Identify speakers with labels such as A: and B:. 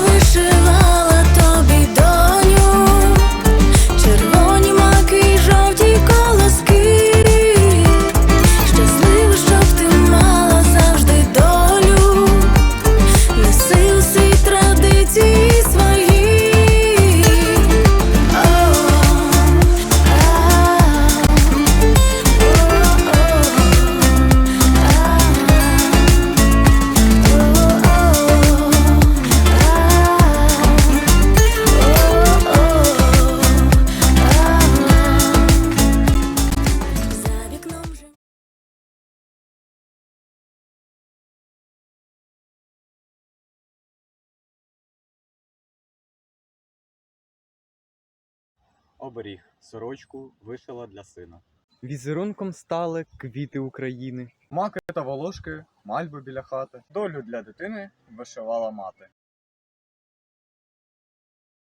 A: 会失落。Оберіг, сорочку вишила для сина.
B: Візерунком стали квіти України.
C: Маки та волошки, мальби біля хати. Долю для дитини вишивала мати.